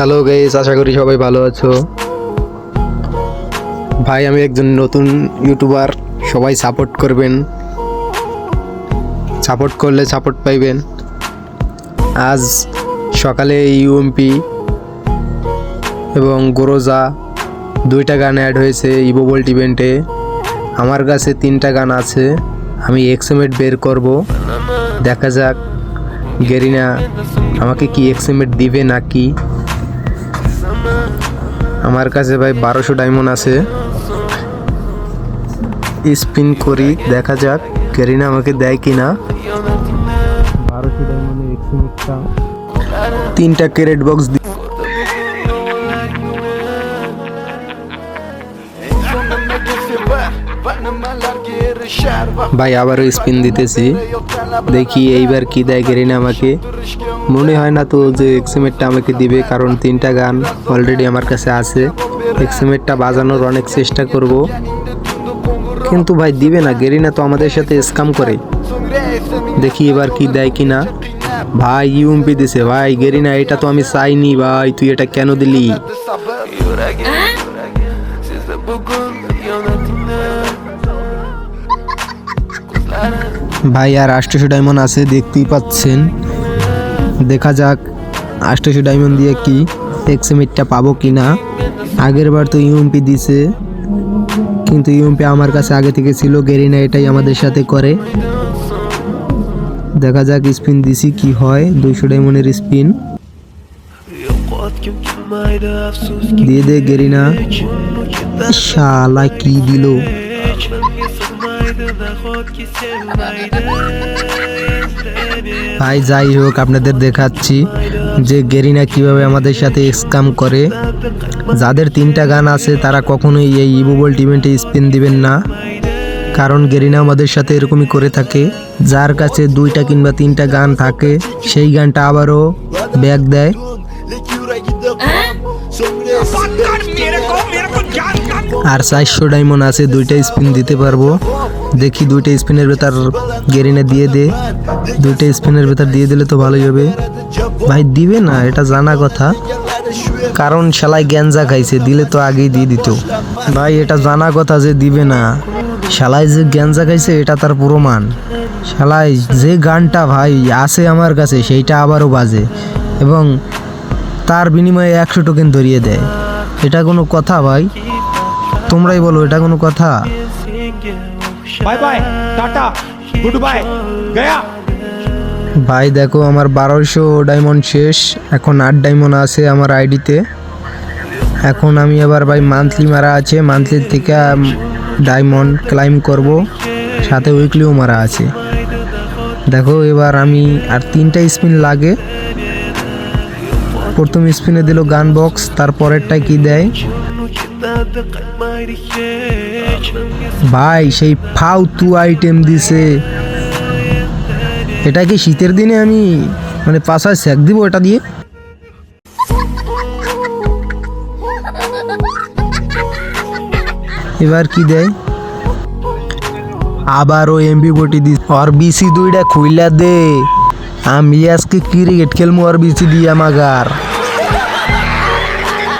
Hello guys আশা করি সবাই ভালো আছো। ভাই, আমি একজন নতুন ইউটিউবার সবাই সাপোর্ট করবেন। সাপোর্ট করলে সাপোর্ট পাইবেন। আজ সকালে ইউএমপি এবং গোরোজা দুইটা গান অ্যাড হয়েছে ইভো বোল্ট ইভেন্টে আমার কাছে তিনটা গান আছে, আমি এক্সএমএট বের করব। দেখা যাক, গেরিনা, আমাকে কি এক্সএমএট দিবে নাকি? আমার কাছে ভাই বারোশো ডায়মন্ড আছে। স্পিন করি, দেখা যাক গেরিনা আমাকে দেয় কি না বারোশো ডায়মন্ডের এক্সএমএটটা তিনটা ক্যারেট বক্স ভাই আবারও স্পিন দিতেছি। দেখি এইবার কি দেয় গেরিনা আমাকে। মনে হয় না তো যে এক্সিমেটটা আমাকে দিবে, কারণ তিনটা গান অলরেডি আমার কাছে আছে। এক্সিমেটটা বাজানোর অনেক চেষ্টা করব। কিন্তু ভাই দিবে না, গেরিনা তো আমাদের সাথে স্কাম করে। দেখি এবার কি দেয় কি না ভাই ইউএমপি দিছে, ভাই গেরিনা, এটা তো আমি চাইনি ভাই, তুই এটা কেন দিলি? ভাই আর আষ্টশো ডায়মন্ড আছে, দেখতেই পাচ্ছেন। দেখা যাক, আষ্টশো ডায়মন্ড দিয়ে কি এক্সএমিটটা পাবো কি না আগের বার তো ইউএমপি দিছে, কিন্তু ইউএমপি আমার কাছে আগে থেকে ছিল গেরিনা এটাই আমাদের সাথে করে। দেখা যাক স্পিন দিছি কি হয়, দুইশো ডায়মন্ডের স্পিন দিয়ে দে গেরিনা শালা কি দিল? ভাই যাই হোক আপনাদের দেখাচ্ছি যে গেরিনা কীভাবে আমাদের সাথে স্কাম করে। যাদের তিনটা গান আছে তারা কখনোই এই ইভোবল ইভেন্টে স্পিন দিবেন না। কারণ গেরিনা আমাদের সাথে এরকমই করে থাকে। যার কাছে দুইটা কিংবা তিনটা গান থাকে সেই গানটা আবারও ব্যাগ দেয়। আর চারশো ডায়মন্ড আছে, দুইটা স্পিন দিতে পারব। দেখি দুইটা স্পিনের ভেতর গেরিনে দিয়ে দে। দুইটা স্পিনের ভেতর দিয়ে দিলে তো ভালোই হবে। ভাই, দিবে না, এটা জানা কথা। কারণ শালাই গ্যাঞ্জা খাইছে, দিলে তো আগেই দিয়ে দিত। ভাই, এটা জানা কথা যে দিবে না। শালাই যে গ্যাঞ্জা খাইছে, এটা তার প্রমাণ। শালাই যে গানটা ভাই আছে আমার কাছে, সেইটা আবারও বাজে। এবং তার বিনিময়ে একশো টোকেন ধরিয়ে দেয়। এটা কোনো কথা ভাই? তোমরাই বলো এটা কোনো কথা? Bye bye tata good bye Gaya ভাই দেখো আমার বারোশো ডায়মন্ড শেষ। এখন আট ডায়মন্ড আছে আমার আইডিতে এখন আমি আবার ভাই মান্থলি মারা আছে। মান্থলির থেকে ডায়মন্ড ক্লাইম করব। সাথে উইকলিও মারা আছে। দেখো এবার আমি আর তিনটা স্পিন লাগে। প্রথম স্পিনে দিল গান বক্স তারপরেরটা কি দেয়? ভাই, সেই ফাউতু আইটেম দিছে। এটা কি শীতের দিনে আমি মানে পাশায় সেক দিব এটা দিয়ে? এবার কি দেয়? আবার আবারও এমবি বটি দি আর বিসি দুইটা খুইলা দে। আমি আজকে ক্রিকেট খেলব আর বিসি দিয়ে আমাগার।